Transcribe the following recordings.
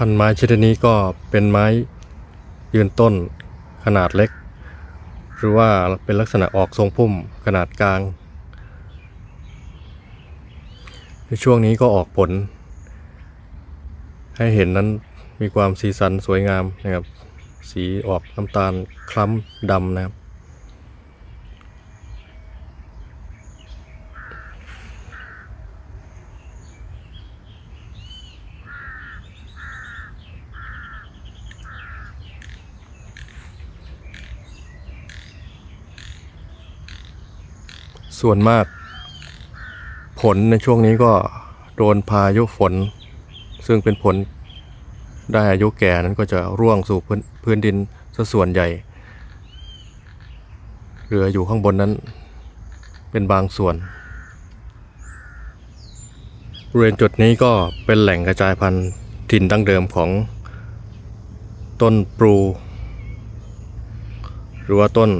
พันไม้ชนิดนี้ก็เป็นไม้ยืนต้นขนาดเล็ก หรือว่าเป็นลักษณะออกทรงพุ่มขนาดกลาง ในช่วงนี้ก็ออกผล ให้เห็นนั้นมีความสีสันสวยงามนะครับ สีออกน้ำตาลคล้ำดำนะครับ ส่วนมาก ผลในช่วงนี้ก็โดนพายุฝน ซึ่งเป็นผลได้อายุแก่นั้นก็จะร่วงสู่พื้นพื้นดินซะส่วนใหญ่เหลืออยู่ข้างบนนั้น เป็นบางส่วนบริเวณจุดนี้ก็เป็นแหล่งกระจายพันธุ์ถิ่นดั้งเดิมของต้นปรูหรือว่าต้น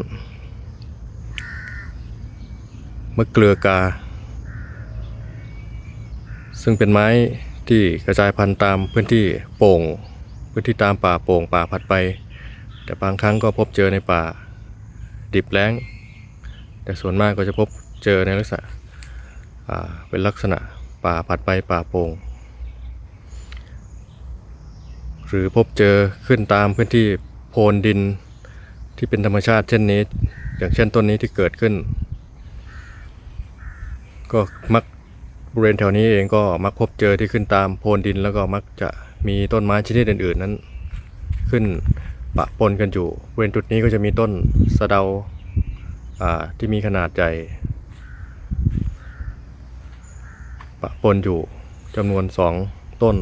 มะเกลือกา ซึ่งเป็นไม้ที่กระจายพันธุ์ตามพื้นที่โป่ง พื้นที่ตามป่าโป่งป่าผัดไป แต่บางครั้งก็พบเจอในป่าดิบแล้ง แต่ส่วนมากก็จะพบเจอในลักษณะเป็นลักษณะป่าผัดไปป่าโป่งหรือพบเจอขึ้นตามพื้นที่โพนดินที่เป็นธรรมชาติเช่นนี้ อย่างเช่นต้นนี้ที่เกิดขึ้น ก็มักบริเวณแถวนี้เองก็มักพบเจอที่ขึ้นตามโพนดินแล้วก็มักจะมีต้นไม้ชนิดอื่น ๆ นั้น ขึ้นปะปนกันอยู่บริเวณจุดนี้ก็จะมีต้นสะเดาอ่าที่มีขนาดใหญ่ปะปนอยู่จำนวนสองต้น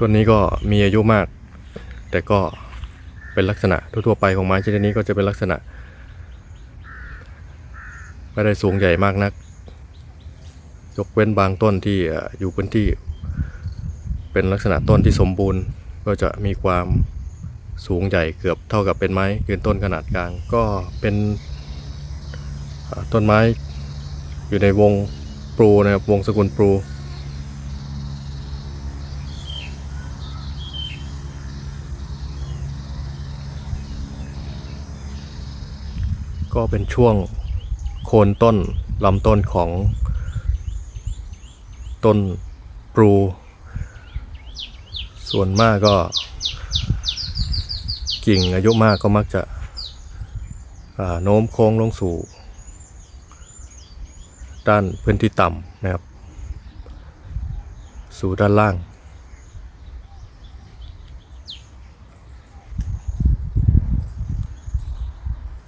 ต้นนี้ก็มีอายุมาก แต่ก็เป็นลักษณะทั่วๆไปของไม้ชนิดนี้ก็จะเป็นลักษณะ ไม่ได้สูงใหญ่มากนัก ยกเว้นบางต้นที่อยู่พื้นที่ เป็นลักษณะต้นที่สมบูรณ์ ก็จะมีความสูงใหญ่เกือบเท่ากับเป็นไม้ยืนต้นขนาดกลาง ก็เป็นต้นไม้อยู่ในวงปรูนะครับวงสกุลปรูก็เป็นช่วง โคนต้นลำต้นของต้นปรูส่วนมากก็ กิ่งอายุมากก็มักจะโน้มโค้งลงสู่ ด้านพื้นที่ต่ำนะครับ สู่ด้านล่าง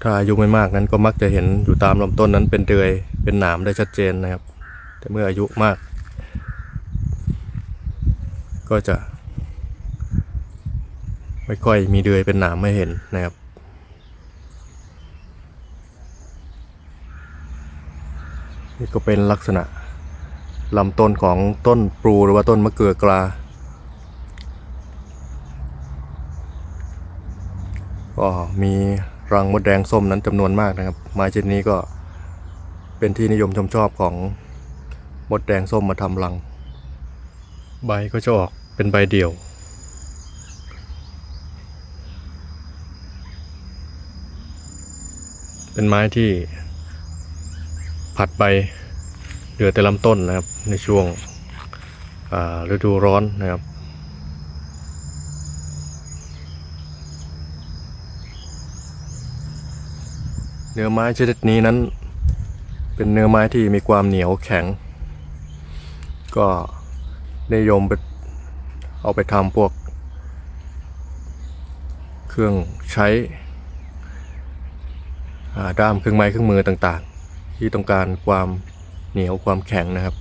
ถ้าอายุไม่มากนั้นก็มักจะเห็นอยู่ตามลำต้นนั้นเป็นเดือยเป็นหนามได้ชัดเจนนะครับ แต่เมื่ออายุมาก ก็จะ ไม่ค่อยมีเดือยเป็นหนามไม่เห็นนะครับนี่ก็เป็นลักษณะลำต้นของต้นปรูหรือว่าต้นมะเกลือกลา ก็มี รังมดแดงส้มนั้นจำนวนมากนะครับ ไม้ชนิดนี้ก็เป็นที่นิยมชมชอบของมดแดงส้มมาทำรัง ใบก็จะออกเป็นใบเดี่ยว เป็นไม้ที่ผัดใบเหลือแต่ลำต้นนะครับในช่วงฤดูร้อนนะครับ เนื้อไม้ชนิดนี้นั้น เป็นเนื้อไม้ที่มีความเหนียวแข็ง ก็นิยมไปเอาไปทำพวก เครื่องใช้ด้ามเครื่องไม้เครื่องมือต่างๆ ที่ต้องการความเหนียวความแข็งนะครับ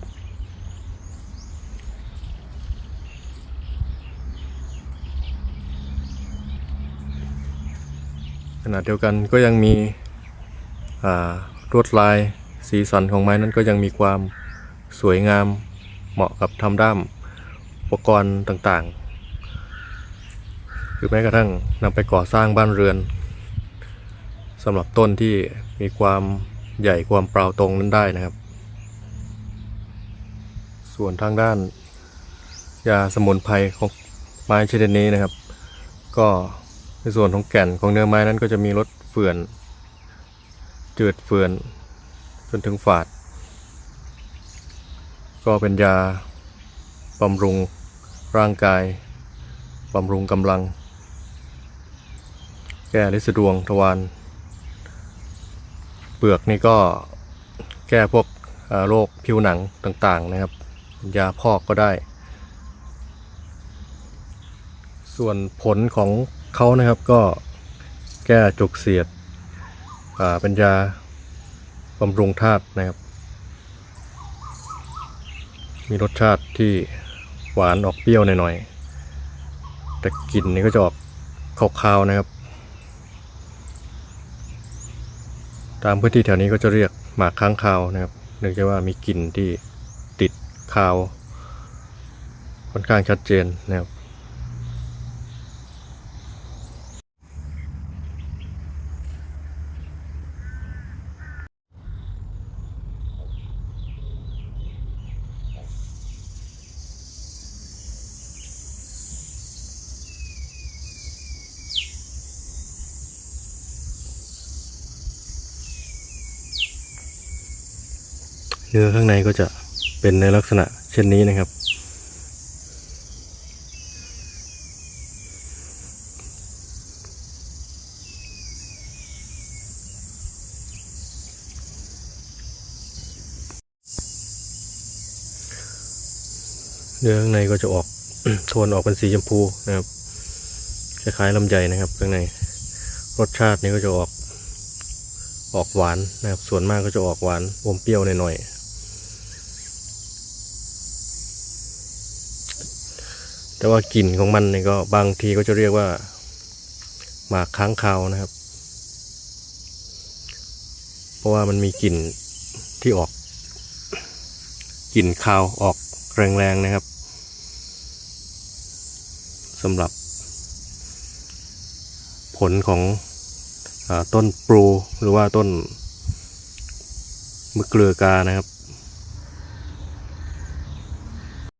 ขณะเดียวกันก็ยังมี ลวดลายสีสันของไม้นั้นก็ยังมีความสวยงามเหมาะกับทำด้ามอุปกรณ์ต่างๆ หรือแม้กระทั่งนำไปก่อสร้างบ้านเรือนสำหรับต้นที่มีความใหญ่ความเปล่าตรงนั้นได้นะครับ ส่วนทางด้าน ยาสมุนไพรของไม้ชนิดนี้นะครับ ก็ในส่วนของแก่นของเนื้อไม้นั้นก็จะมีรสเฟื่อน จืดเฟื่อน จนถึงฝาด ก็เป็นยาบำรุงร่างกายบำรุงกำลัง แก้ลิสดวงทวารเปลือกนี่ก็แก้พวกโรคผิวหนังต่างๆนะครับ ยาพอกก็ได้ ส่วนผลของเขานะครับก็แก้จุกเสียด ป็นยาบำรุงธาตุนะครับ มีรสชาติที่หวานออกเปรี้ยวหน่อยๆแต่กลิ่นนี่ก็จะออกคาวๆนะครับ ตามพื้นที่แถวนี้ก็จะเรียกหมากค้างคาวนะครับเนื่องจากว่ามีกลิ่นที่ติดคาวค่อนข้างชัดเจนนะครับ นื้อข้างในก็จะเป็นในลักษณะเช่นนี้นะครับ เนื้อข้างในก็จะออกโทนออกเป็นสีชมพูนะครับคล้ายๆลำไยนะครับข้างในรสชาตินี้ก็จะออกออกหวานนะครับ ส่วนมากก็จะออกหวานอมเปรี้ยวหน่อยๆ แต่ว่ากลิ่นของมันเนี่ยก็บางทีก็จะเรียกว่าหมากค้างคาวนะครับ เพราะว่ามันมีกลิ่นที่ออกกลิ่นคาวออกแรงๆนะครับสำหรับ ผลของอต้นปลูหรือว่าต้นมะเกลือกานะครับ